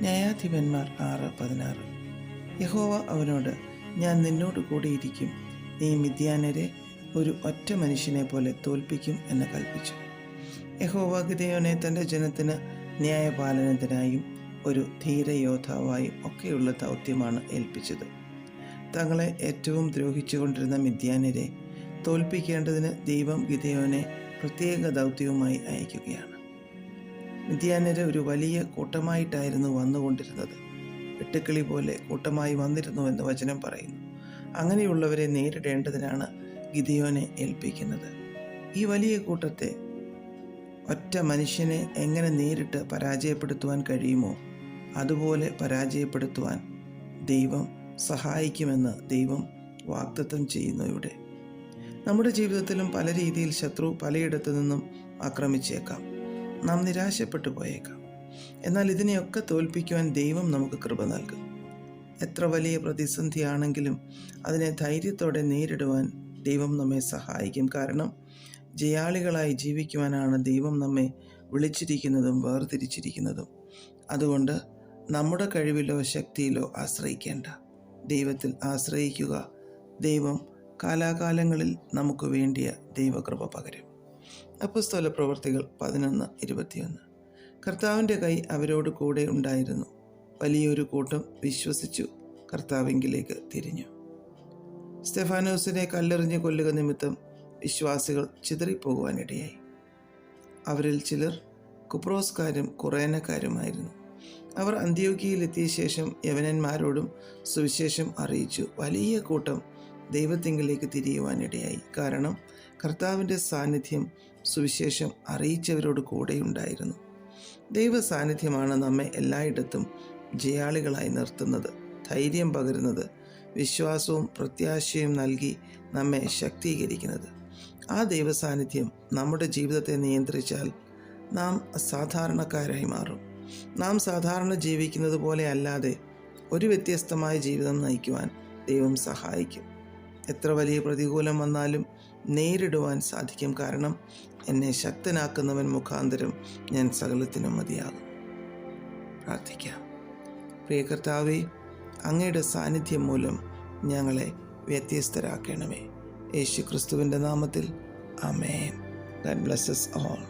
ന്യായാധിപന്മാർ ആറ് പതിനാറ്. യഹോവ അവനോട് ഞാൻ നിന്നോട് കൂടിയിരിക്കും. നീ മിഥ്യാനരെ ഒരു ഒറ്റ മനുഷ്യനെ പോലെ തോൽപ്പിക്കും എന്ന് കൽപ്പിച്ചു യഹോവ ഗിദയോനെ തന്റെ ജനത്തിന് ന്യായപാലനത്തിനായും ഒരു ധീരയോദ്ധാവായും ഒക്കെയുള്ള ദൗത്യമാണ് ഏൽപ്പിച്ചത്. തങ്ങളെ ഏറ്റവും ദ്രോഹിച്ചുകൊണ്ടിരുന്ന മിഥ്യാനരെ തോൽപ്പിക്കേണ്ടതിന് ദൈവം ഗിദയോനെ പ്രത്യേക ദൗത്യവുമായി അയക്കുകയാണ്. മിഥ്യാനര് ഒരു വലിയ കൂട്ടമായിട്ടായിരുന്നു വന്നുകൊണ്ടിരുന്നത്. വെട്ടുക്കിളി പോലെ കൂട്ടമായി വന്നിരുന്നു എന്ന് വചനം പറയുന്നു. അങ്ങനെയുള്ളവരെ നേരിടേണ്ടതിനാണ് ഗിതിയോനെ ഏൽപ്പിക്കുന്നത്. ഈ വലിയ കൂട്ടത്തെ ഒറ്റ മനുഷ്യനെ എങ്ങനെ നേരിട്ട് പരാജയപ്പെടുത്തുവാൻ കഴിയുമോ അതുപോലെ പരാജയപ്പെടുത്തുവാൻ ദൈവം സഹായിക്കുമെന്ന് ദൈവം വാഗ്ദത്തം ചെയ്യുന്നു ഇവിടെ. നമ്മുടെ ജീവിതത്തിലും പല രീതിയിൽ ശത്രു പലയിടത്തു നിന്നും ആക്രമിച്ചേക്കാം. നാം നിരാശപ്പെട്ടു പോയേക്കാം. എന്നാൽ ഇതിനെയൊക്കെ തോൽപ്പിക്കുവാൻ ദൈവം നമുക്ക് കൃപ നൽകും. എത്ര വലിയ പ്രതിസന്ധിയാണെങ്കിലും അതിനെ ധൈര്യത്തോടെ നേരിടുവാൻ ദൈവം നമ്മെ സഹായിക്കും. കാരണം ജയാളികളായി ജീവിക്കുവാനാണ് ദൈവം നമ്മെ വിളിച്ചിരിക്കുന്നതും വേർതിരിച്ചിരിക്കുന്നതും. അതുകൊണ്ട് നമ്മുടെ കഴിവിലോ ശക്തിയിലോ ആശ്രയിക്കേണ്ട. ദൈവത്തിൽ ആശ്രയിക്കുക ദൈവം കാലാകാലങ്ങളിൽ നമുക്ക് വേണ്ടിയ ദൈവകൃപ പകരും. അപ്പസ്തോല പ്രവർത്തികൾ പതിനൊന്ന് ഇരുപത്തിയൊന്ന്. കർത്താവിന്റെ കൈ അവരോട് കൂടെ ഉണ്ടായിരുന്നു. വലിയൊരു കൂട്ടം വിശ്വസിച്ചു കർത്താവിങ്കിലേക്ക് തിരിഞ്ഞു. സ്റ്റെഫാനോസിനെ കല്ലെറിഞ്ഞ് കൊല്ലുക നിമിത്തം വിശ്വാസികൾ ചിതറിപ്പോകുവാനിടയായി. അവരിൽ ചിലർ കുപ്രോസ്കാരും കുറേനക്കാരുമായിരുന്നു. അവർ അന്ത്യോഗ്യയിലെത്തിയ ശേഷം യവനന്മാരോടും സുവിശേഷം അറിയിച്ചു. വലിയ കൂട്ടം ദൈവത്തിങ്കിലേക്ക് തിരിയുവാനിടയായി. കാരണം കർത്താവിന്റെ സാന്നിധ്യം സുവിശേഷം അറിയിച്ചവരോട് കൂടെയുണ്ടായിരുന്നു. ദൈവ സാന്നിധ്യമാണ് നമ്മെ എല്ലായിടത്തും ജയാളികളായി നിർത്തുന്നത് ധൈര്യം പകരുന്നത് വിശ്വാസവും പ്രത്യാശയും നൽകി നമ്മെ ശക്തീകരിക്കുന്നത്. ആ ദൈവ സാന്നിധ്യം നമ്മുടെ ജീവിതത്തെ നിയന്ത്രിച്ചാൽ നാം സാധാരണക്കാരായി മാറും. നാം സാധാരണ ജീവിക്കുന്നത് പോലെ അല്ലാതെ ഒരു വ്യത്യസ്തമായ ജീവിതം നയിക്കുവാൻ ദൈവം സഹായിക്കും. എത്ര വലിയ പ്രതികൂലം വന്നാലും നേരിടുവാൻ സാധിക്കും. കാരണം എന്നെ ശക്തനാക്കുന്നവൻ മുഖാന്തരം ഞാൻ സകലത്തിനും മതിയാകും. പ്രാർത്ഥിക്കാം. പ്രിയ കർത്താവേ അങ്ങയുടെ സാന്നിധ്യം മൂലം ഞങ്ങളെ വ്യത്യസ്തരാക്കണമേ. യേശു ക്രിസ്തുവിന്റെ നാമത്തിൽ അമേൻ ഗഡ് ബ്ലസ്സസ് ഓൾ